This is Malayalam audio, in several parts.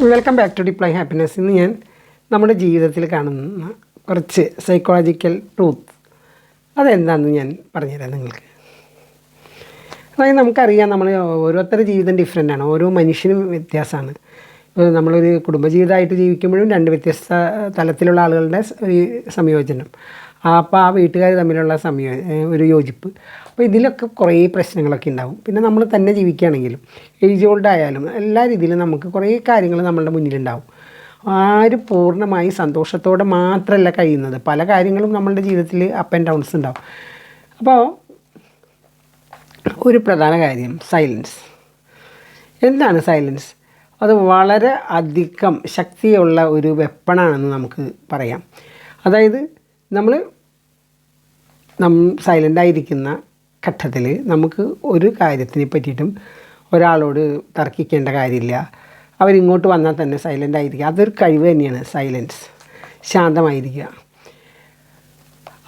Welcome back to deeply happiness ഇന്ന് ഞാൻ നമ്മുടെ ജീവിതത്തിൽ കാണുന്ന കുറച്ച് സൈക്കോളജിക്കൽ ട്രൂത്ത് അതെന്താണെന്ന് ഞാൻ പറഞ്ഞുതരാം നിങ്ങൾക്ക്. അതായത് നമുക്കറിയാം നമ്മൾ ഓരോരുത്തരുടെ ജീവിതം ഡിഫറെന്റ് ആണ്. ഓരോ മനുഷ്യനും വ്യത്യാസമാണ്. ഇപ്പോൾ നമ്മളൊരു കുടുംബജീവിതമായിട്ട് ജീവിക്കുമ്പോഴും രണ്ട് വ്യത്യസ്ത തലത്തിലുള്ള ആളുകളുടെ ഒരു സംയോജനം. അപ്പോൾ ആ വീട്ടുകാർ തമ്മിലുള്ള സംയോ ഒരു യോജിപ്പ്. അപ്പോൾ ഇതിലൊക്കെ കുറേ പ്രശ്നങ്ങളൊക്കെ ഉണ്ടാവും. പിന്നെ നമ്മൾ തന്നെ ജീവിക്കുകയാണെങ്കിലും ഏജ് ഓൾഡ് ആയാലും എല്ലാ രീതിയിലും നമുക്ക് കുറേ കാര്യങ്ങൾ നമ്മളുടെ മുന്നിലുണ്ടാവും. ആരും പൂർണമായി സന്തോഷത്തോടെ മാത്രമല്ല കഴിയുന്നത്. പല കാര്യങ്ങളും നമ്മളുടെ ജീവിതത്തിൽ അപ്പ് ആൻഡ് ഡൗൺസ് ഉണ്ടാവും. അപ്പോൾ ഒരു പ്രധാന കാര്യം സൈലൻസ് എന്താണ് സൈലൻസ് അത് വളരെ അധികം ശക്തിയുള്ള ഒരു വെപ്പണാണെന്ന് നമുക്ക് പറയാം. അതായത് നമ്മൾ നം സൈലന്റായിരിക്കുന്ന ഘട്ടത്തിൽ നമുക്ക് ഒരു കാര്യത്തിനെ പറ്റിയിട്ടും ഒരാളോട് തർക്കിക്കേണ്ട കാര്യമില്ല. അവരിങ്ങോട്ട് വന്നാൽ തന്നെ സൈലന്റ് ആയിരിക്കുക. അതൊരു കഴിവ് തന്നെയാണ് സൈലൻസ് ശാന്തമായിരിക്കുക.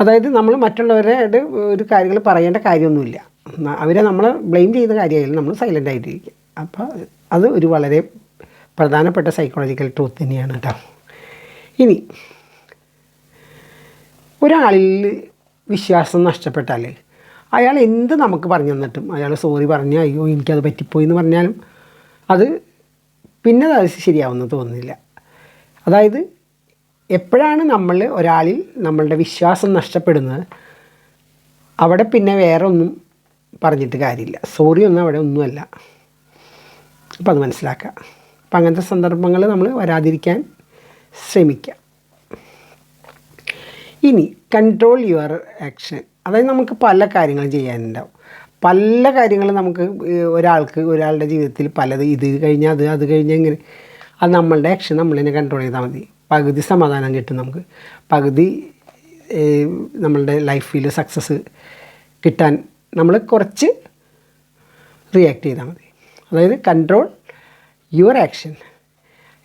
അതായത് നമ്മൾ മറ്റുള്ളവരുടെ ഒരു കാര്യങ്ങൾ പറയേണ്ട കാര്യമൊന്നുമില്ല. അവരെ നമ്മൾ ബ്ലെയിം ചെയ്ത കാര്യമായാലും നമ്മൾ സൈലന്റ് ആയിട്ടിരിക്കുക. അപ്പോൾ അത് ഒരു വളരെ പ്രധാനപ്പെട്ട സൈക്കോളജിക്കൽ ട്രൂത്ത് തന്നെയാണ് കേട്ടോ. ഇനി ഒരാളിൽ വിശ്വാസം നഷ്ടപ്പെട്ടാൽ അയാൾ എന്ത് നമുക്ക് പറഞ്ഞു തന്നിട്ടും? അയാൾ സോറി പറഞ്ഞാൽ അയ്യോ എനിക്കത് പറ്റിപ്പോയി എന്ന് പറഞ്ഞാലും അത് പിന്നെ അത് ശരിയാവുമെന്ന് തോന്നുന്നില്ല. അതായത് എപ്പോഴാണ് നമ്മൾ ഒരാളിൽ നമ്മളുടെ വിശ്വാസം നഷ്ടപ്പെടുന്നത്? അവിടെ പിന്നെ വേറെ ഒന്നും പറഞ്ഞിട്ട് കാര്യമില്ല. സോറി ഒന്നും അവിടെ ഒന്നുമല്ല. അപ്പം അത് മനസ്സിലാക്കുക. അപ്പം അങ്ങനത്തെ സന്ദർഭങ്ങൾ നമ്മൾ വരാതിരിക്കാൻ ശ്രമിക്കുക. ഇനി കൺട്രോൾ യുവർ ആക്ഷൻ അതായത് നമുക്ക് പല കാര്യങ്ങളും ചെയ്യാനുണ്ടാവും. പല കാര്യങ്ങളും നമുക്ക് ഒരാൾക്ക് ഒരാളുടെ ജീവിതത്തിൽ പലത് ഇത് കഴിഞ്ഞാൽ അത് അത് കഴിഞ്ഞാൽ ഇങ്ങനെ. അത് നമ്മളുടെ ആക്ഷൻ നമ്മൾ തന്നെ കൺട്രോൾ ചെയ്താൽ മതി. പകുതി സമാധാനം കിട്ടും നമുക്ക്. പകുതി നമ്മളുടെ ലൈഫിൽ സക്സസ് കിട്ടാൻ നമ്മൾ കുറച്ച് റിയാക്ട് ചെയ്താൽ മതി. അതായത് കൺട്രോൾ യുവർ ആക്ഷൻ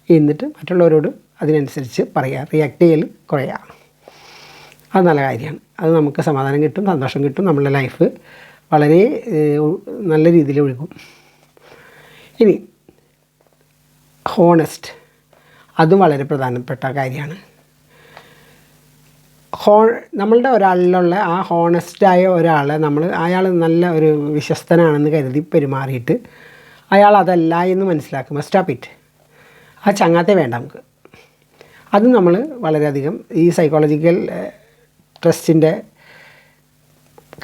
എന്നിട്ട് മറ്റുള്ളവരോട് അതിനനുസരിച്ച് പറയുക റിയാക്ട് ചെയ്യൽ കുറയുക അത് നല്ല കാര്യമാണ്. അത് നമുക്ക് സമാധാനം കിട്ടും സന്തോഷം കിട്ടും നമ്മളുടെ ലൈഫ് വളരെ നല്ല രീതിയിൽ ഒഴുകും. ഇനി ഹോണസ്റ്റ് അതും വളരെ പ്രധാനപ്പെട്ട കാര്യമാണ്. ഹോ നമ്മളുടെ ഒരാളിലുള്ള ആ ഹോണസ്റ്റായ ഒരാളെ നമ്മൾ അയാൾ നല്ല ഒരു വിശ്വസ്തനാണെന്ന് കരുതി പെരുമാറിയിട്ട് അയാൾ അതല്ല എന്ന് മനസ്സിലാക്കും സ്റ്റോപ്പ് ഇറ്റ് ആ ചങ്ങാത്തെ വേണ്ട നമുക്ക്. അത് നമ്മൾ വളരെയധികം ഈ സൈക്കോളജിക്കൽ ട്രസ്റ്റിന്റെ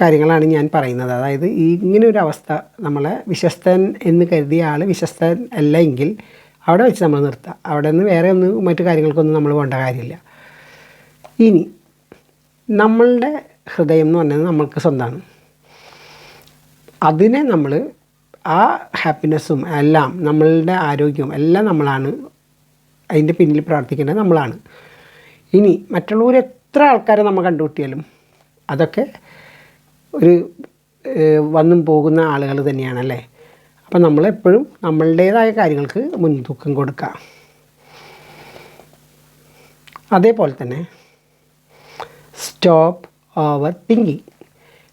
കാര്യങ്ങളാണ് ഞാൻ പറയുന്നത്. അതായത് ഇങ്ങനെ ഒരു അവസ്ഥ നമ്മളെ വിശ്വസ്തൻ എന്ന് കരുതിയ ആൾ വിശ്വസ്തൻ അല്ല എങ്കിൽ അവിടെ വെച്ച് നമ്മൾ നിർത്തുക അവിടെ നിന്ന് വേറെ ഒന്ന് മറ്റു കാര്യങ്ങൾക്കൊന്നും നമ്മൾ പോകേണ്ട കാര്യമില്ല. ഇനി നമ്മളുടെ ഹൃദയം എന്ന് പറഞ്ഞത് നമ്മൾക്ക് സ്വന്തമാണ് അതിനെ നമ്മൾ ആ ഹാപ്പിനെസ്സും എല്ലാം നമ്മളുടെ ആരോഗ്യവും എല്ലാം നമ്മളാണ് അതിന്റെ പിന്നിൽ പ്രാർത്ഥിക്കേണ്ടത് നമ്മളാണ്. ഇനി മറ്റുള്ളവർ എത്ര ആൾക്കാരെ നമ്മൾ കണ്ടുമുട്ടിയാലും അതൊക്കെ ഒരു വന്നും പോകുന്ന ആളുകൾ തന്നെയാണല്ലേ? അപ്പം നമ്മളെപ്പോഴും നമ്മളുടേതായ കാര്യങ്ങൾക്ക് മുൻതൂക്കം കൊടുക്കുക അതേപോലെ തന്നെ stop over thinking.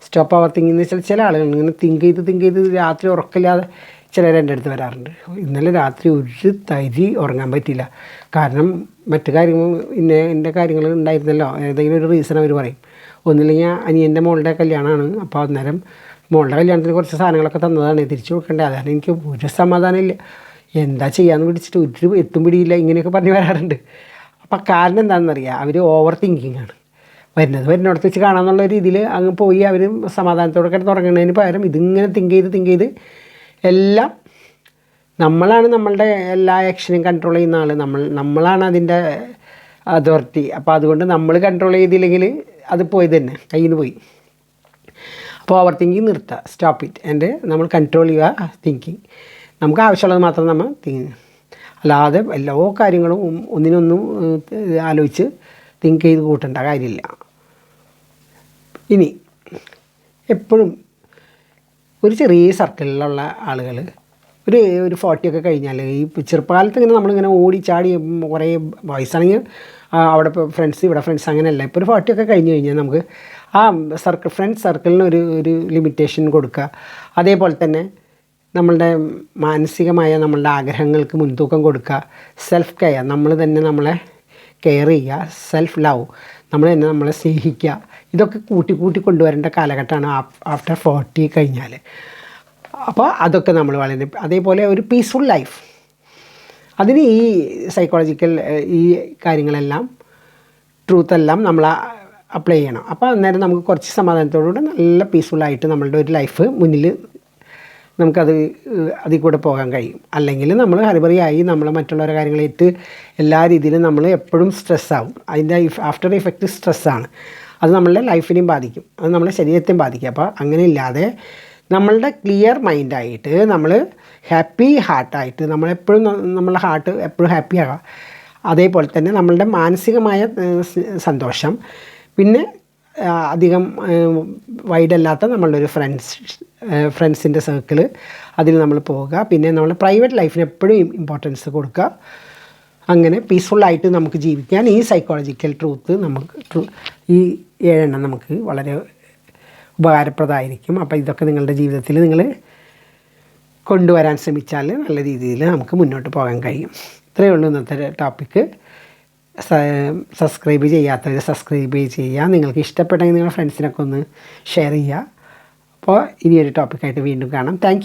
Stop over thinking എന്ന് വെച്ചാൽ ചില ആളുകൾ ഇങ്ങനെ തിങ്ക് ചെയ്ത് തിങ്ക് ചെയ്ത് രാത്രി ഉറക്കമില്ലാതെ ചിലർ എന്റെ അടുത്ത് വരാറുണ്ട്. ഇന്നലെ രാത്രി ഒരു തരി ഉറങ്ങാൻ പറ്റിയില്ല. കാരണം മറ്റു കാര്യങ്ങൾ ഇന്ന എന്റെ കാര്യങ്ങൾ ഉണ്ടായിരുന്നല്ലോ. ഏതെങ്കിലും ഒരു റീസൺ അവർ പറയും. ഒന്നില്ലെങ്കിൽ അനിയന്റെ മോളുടെ കല്യാണമാണ്. അപ്പോൾ അന്നേരം മോളുടെ കല്യാണത്തിന് കുറച്ച് സാധനങ്ങളൊക്കെ തന്നതാണ്. തിരിച്ചു കൊടുക്കേണ്ടത് അതാണ് എനിക്ക് ഒരു സമാധാനമില്ല എന്താ ചെയ്യാമെന്ന് പിടിച്ചിട്ട് ഒരു എത്തും പിടിയില്ല. ഇങ്ങനെയൊക്കെ പറഞ്ഞ് വരാറുണ്ട്. അപ്പം കാരണം എന്താണെന്നറിയാം? അവർ ഓവർ തിങ്കിങ് ആണ്. വരുന്നത് വരുന്നിടത്ത് വെച്ച് കാണാമെന്നുള്ള രീതിയിൽ അങ്ങ് പോയി അവർ സമാധാനത്തോടെ കിടന്ന് തുടങ്ങുന്നതിന് പകരം ഇതിങ്ങനെ തിങ്ക് ചെയ്ത് തിങ്ക് ചെയ്ത് എല്ലാം നമ്മളാണ് നമ്മളുടെ എല്ലാ ആക്ഷനും കൺട്രോൾ ചെയ്യുന്ന ആൾ നമ്മൾ നമ്മളാണ് അതിന്റെ അതോറിറ്റി അപ്പോൾ അതുകൊണ്ട് നമ്മൾ കൺട്രോൾ ചെയ്തില്ലെങ്കിൽ അത് പോയി തന്നെ കയ്യിൽ നിന്ന് പോയി. അപ്പോൾ ഓവർ തിങ്കിങ് നിർത്തുക സ്റ്റോപ്പ് ഇറ്റ് ആൻഡ് നമ്മൾ കൺട്രോൾ ചെയ്യുക തിങ്കിങ് നമുക്ക് ആവശ്യമുള്ളത് മാത്രം നമ്മൾ തിങ്ക് അല്ലാതെ എല്ലാ കാര്യങ്ങളും ഒന്നിനൊന്നും ആലോചിച്ച് തിങ്ക് ചെയ്ത് കൂട്ടേണ്ട കാര്യമില്ല. ഇനി എപ്പോഴും ഒരു ചെറിയ സർക്കിളിലുള്ള ആളുകൾ ഒരു ഒരു ഫോർട്ടിയൊക്കെ കഴിഞ്ഞാൽ ഈ ചെറുപ്പകാലത്ത് ഇങ്ങനെ നമ്മളിങ്ങനെ ഓടി ചാടി കുറേ വയസ്സാണെങ്കിൽ അവിടെ ഫ്രണ്ട്സ് ഇവിടെ ഫ്രണ്ട്സ് അങ്ങനെയല്ല. ഇപ്പോൾ ഒരു ഫോർട്ടിയൊക്കെ കഴിഞ്ഞ് കഴിഞ്ഞാൽ നമുക്ക് ആ സർക്കിൾ ഫ്രണ്ട്സ് സർക്കിളിന് ഒരു ഒരു ലിമിറ്റേഷൻ കൊടുക്കുക. അതേപോലെ തന്നെ നമ്മളുടെ മാനസികമായ നമ്മളുടെ ആഗ്രഹങ്ങൾക്ക് മുൻതൂക്കം കൊടുക്കുക. സെൽഫ് കെയർ നമ്മൾ തന്നെ നമ്മളെ കെയർ ചെയ്യുക സെൽഫ് ലവ് നമ്മൾ തന്നെ നമ്മളെ സ്നേഹിക്കുക. ഇതൊക്കെ കൂട്ടി കൂട്ടി കൊണ്ടുവരേണ്ട കാലഘട്ടമാണ് ആഫ്റ്റർ ഫോർട്ടി കഴിഞ്ഞാൽ അപ്പോൾ അതൊക്കെ നമ്മൾ വളരെ അതേപോലെ ഒരു പീസ്ഫുൾ ലൈഫ് അതിന് ഈ സൈക്കോളജിക്കൽ ഈ കാര്യങ്ങളെല്ലാം ട്രൂത്ത് എല്ലാം നമ്മൾ അപ്ലൈ ചെയ്യണം. അപ്പോൾ അന്നേരം നമുക്ക് കുറച്ച് സമാധാനത്തോടുകൂടി നല്ല പീസ്ഫുള്ളായിട്ട് നമ്മളുടെ ഒരു ലൈഫ് മുന്നിൽ നമുക്കത് അതിൽ കൂടെ പോകാൻ കഴിയും. അല്ലെങ്കിൽ നമ്മൾ ഹരിബറിയായി നമ്മൾ മറ്റുള്ളവരുടെ കാര്യങ്ങളേറ്റ് എല്ലാ രീതിയിലും നമ്മൾ എപ്പോഴും സ്ട്രെസ്സാവും അതിന്റെ ആഫ്റ്റർ ഇഫക്റ്റ് സ്ട്രെസ്സാണ് അത് നമ്മളുടെ ലൈഫിനെയും ബാധിക്കും. അത് നമ്മളെ ശരീരത്തെയും ബാധിക്കും. അപ്പോൾ അങ്ങനെ ഇല്ലാതെ നമ്മളുടെ ക്ലിയർ മൈൻഡായിട്ട് നമ്മൾ ഹാപ്പി ഹാർട്ടായിട്ട് നമ്മളെപ്പോഴും നമ്മളുടെ ഹാർട്ട് എപ്പോഴും ഹാപ്പി ആകാം. അതേപോലെ തന്നെ നമ്മളുടെ മാനസികമായ സന്തോഷം. പിന്നെ അധികം വൈഡല്ലാത്ത നമ്മളുടെ ഒരു ഫ്രണ്ട്സ് ഫ്രണ്ട്സിന്റെ സർക്കിൾ അതിൽ നമ്മൾ പോവുക. പിന്നെ നമ്മൾ പ്രൈവറ്റ് ലൈഫിന് എപ്പോഴും ഇമ്പോർട്ടൻസ് കൊടുക്കുക. അങ്ങനെ പീസ്ഫുള്ളായിട്ട് നമുക്ക് ജീവിക്കാൻ ഈ സൈക്കോളജിക്കൽ ട്രൂത്ത് നമുക്ക് ഈ ഏഴെണ്ണം നമുക്ക് വളരെ ഉപകാരപ്രദമായിരിക്കും. അപ്പോൾ ഇതൊക്കെ നിങ്ങളുടെ ജീവിതത്തിൽ നിങ്ങൾ കൊണ്ടുവരാൻ ശ്രമിച്ചാൽ നല്ല രീതിയിൽ നമുക്ക് മുന്നോട്ട് പോകാൻ കഴിയും. ഇത്രയേ ഉള്ളൂ ഇന്നത്തെ ടോപ്പിക്ക് സബ്സ്ക്രൈബ് ചെയ്യാത്തവർ സബ്സ്ക്രൈബ് ചെയ്യുക നിങ്ങൾക്ക് ഇഷ്ടപ്പെട്ടെങ്കിൽ നിങ്ങളുടെ ഫ്രണ്ട്സിനൊക്കെ ഒന്ന് ഷെയർ ചെയ്യുക അപ്പോൾ ഇനിയൊരു ടോപ്പിക്കായിട്ട് വീണ്ടും കാണാം. താങ്ക്